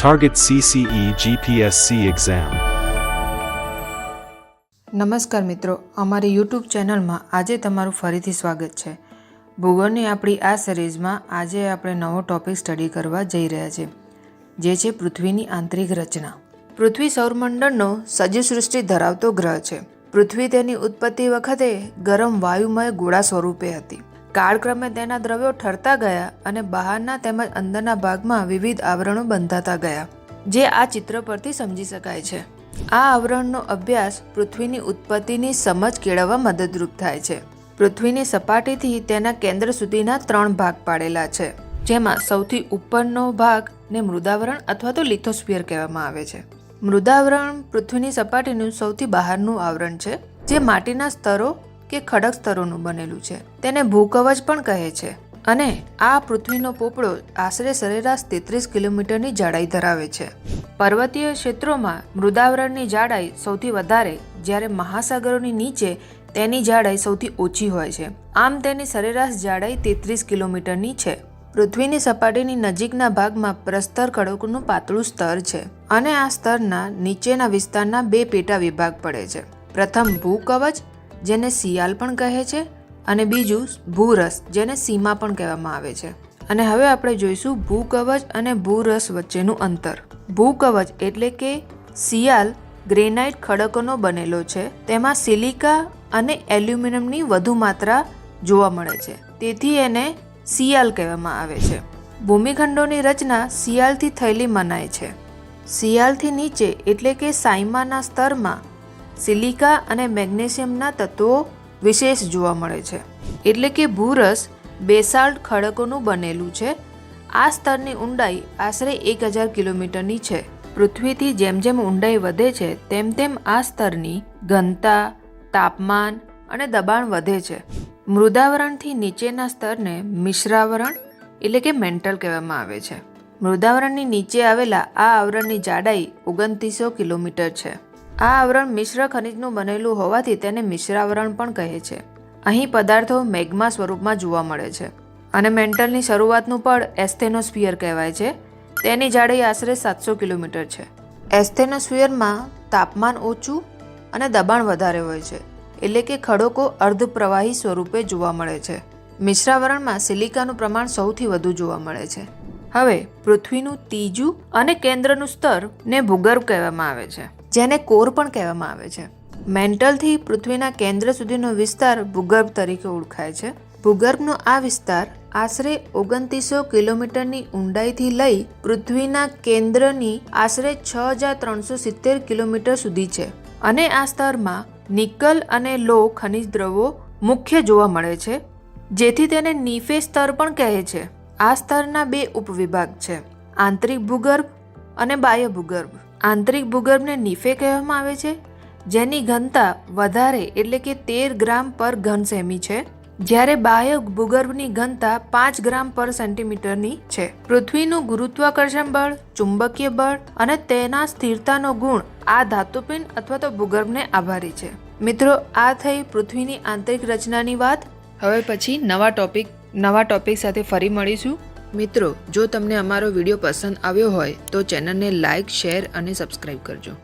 E CCE GPSC exam. નમસ્કાર મિત્રો, અમારી યુટ્યુબ ચેનલમાં આજે તમારું ફરીથી સ્વાગત છે. ભૂગોળની આપણી આ સિરીઝમાં આજે આપણે નવો ટોપિક સ્ટડી કરવા જઈ રહ્યા છીએ, જે છે પૃથ્વીની આંતરિક રચના. પૃથ્વી સૌરમંડળનો સજ્જસૃષ્ટિ ધરાવતો ગ્રહ છે. પૃથ્વી તેની ઉત્પત્તિ વખતે ગરમ વાયુમય ગોળા સ્વરૂપે હતી. કાળક્રમે તેના દ્રવ્યો ઠરતા ગયા અને બહારના તેમજ અંદરના ભાગમાં વિવિધ આવરણો બંધાતા ગયા, જે આ ચિત્ર પરથી સમજી શકાય છે. આ આવરણનો અભ્યાસ પૃથ્વીની ઉત્પત્તિની સમજ કેળવવા મદદરૂપ થાય છે. પૃથ્વીની સપાટીથી તેના કેન્દ્ર સુધીના ત્રણ ભાગ પાડેલા છે, જેમાં સૌથી ઉપરનો ભાગ ને મૃદાવરણ અથવા તો લિથોસ્ફિયર કહેવામાં આવે છે. મૃદાવરણ પૃથ્વીની સપાટીનું સૌથી બહારનું આવરણ છે, જે માટીના સ્તરો કે ખડક સ્તરોનું બનેલું છે. તેને ભૂકવચ પણ કહે છે. અને આ પૃથ્વીનો પોપડો આશરે સરેરાશ તેત્રીસ કિલોમીટરની જાડાઈ ધરાવે છે. પર્વતીય ક્ષેત્રોમાં મૃદાવરણની જાડાઈ સૌથી વધારે જ્યારે મહાસાગરોની નીચે તેની જાડાઈ સૌથી ઓછી હોય છે. આમ તેની સરેરાશ જાડાઈ તેત્રીસ કિલોમીટરની છે. પૃથ્વીની સપાટીની નજીકના ભાગમાં પ્રસ્તર ખડકોનું પાતળું સ્તર છે અને આ સ્તરના નીચેના વિસ્તારના બે પેટા વિભાગ પડે છે. પ્રથમ ભૂકવચ જેને સિયાલ પણ કહે છે અને બીજું ભૂરસ, જેને સીમા પણ કહેવામાં આવે છે. અને હવે આપણે જોઈશું ભૂકવચ અને ભૂરસ વચ્ચેનું અંતર. ભૂકવચ એટલે કે સિયાલ ગ્રેનાઇટ ખડકોનો બનેલો છે. તેમાં સિલિકા અને એલ્યુમિનિયમની વધુ માત્રા જોવા મળે છે. તેથી એને સિયાલ કહેવામાં આવે છે. ભૂમિખંડોની રચના સિયાલથી થયેલી મનાય છે. સિયાલથી નીચે એટલે કે સાયમાના સ્તરમાં સિલિકા અને મેગ્નેશિયમના તત્વો વિશેષ જોવા મળે છે. એટલે કે ભૂરસ બેસાલ્ટ ખડકોનું બનેલું છે. આ સ્તરની ઊંડાઈ આશરે એક હજાર કિલોમીટરની છે. પૃથ્વીથી જેમ જેમ ઊંડાઈ વધે છે, તેમ તેમ આ સ્તરની ઘનતા, તાપમાન અને દબાણ વધે છે. મૃદાવરણથી નીચેના સ્તરને મિશ્રાવરણ એટલે કે મેન્ટલ કહેવામાં આવે છે. મૃદાવરણની નીચે આવેલા આ આવરણની જાડાઈ ઓગણત્રીસો કિલોમીટર છે. આ આવરણ મિશ્ર ખનિજનું બનેલું હોવાથી તેને મિશ્રાવરણ પણ કહે છે. અહીં પદાર્થો મેગ્મા સ્વરૂપમાં જોવા મળે છે અને મેન્ટલની શરૂઆતનું પડ એસ્થેનોસ્ફિયર કહેવાય છે. તેની જાડાઈ આશરે સાતસો કિલોમીટર છે. એસ્થેનોસ્ફિયરમાં તાપમાન ઓછું અને દબાણ વધારે હોય છે, એટલે કે ખડકો અર્ધપ્રવાહી સ્વરૂપે જોવા મળે છે. મિશ્રાવરણમાં સિલિકાનું પ્રમાણ સૌથી વધુ જોવા મળે છે. હવે પૃથ્વીનું ત્રીજું અને કેન્દ્રનું સ્તર ને ભૂગર્ભ કહેવામાં આવે છે. જેને કોર પણ કહેવામાં આવે છે. મેન્ટલથી પૃથ્વીના કેન્દ્ર સુધીનો વિસ્તાર ભૂગર્ભ તરીકે ઓળખાય છે. ભૂગર્ભનો આ વિસ્તાર આશરે ઓગણત્રીસો કિલોમીટરની ઊંડાઈથી લઈ પૃથ્વીના કેન્દ્રની આશરે છ હજાર ત્રણસો સિત્તેર કિલોમીટર સુધી છે. અને આ સ્તરમાં નિકલ અને લો ખનિજ દ્રવો મુખ્ય જોવા મળે છે, જેથી તેને નીફે સ્તર પણ કહે છે. આ સ્તરના બે ઉપવિભાગ છે, આંતરિક ભૂગર્ભ અને બાહ્ય ભૂગર્ભ. આંતરિક ભૂગર્ભને નીફે કહેવામાં આવે છે, જેની ઘનતા વધારે એટલે કે તેર ગ્રામ પર ઘન સેમી છે, જ્યારે બાહ્ય ભૂગર્ભની ઘનતા પાંચ ગ્રામ પર સેન્ટીમીટરની છે. પૃથ્વીનું ગુરુત્વાકર્ષણ બળ, ચુંબકીય બળ અને તેના સ્થિરતાનો ગુણ આ ધાતુપિંડ અથવા તો ભૂગર્ભને આભારી છે. મિત્રો, આ થઈ પૃથ્વીની આંતરિક રચનાની વાત. હવે પછી નવા ટોપિક નવા ટોપિક સાથે ફરી મળીશું. મિત્રો, જો તમને અમારો વીડિયો પસંદ આવ્યો હોય, તો ચેનલને લાઇક શેર અને સબસ્ક્રાઈબ કરજો.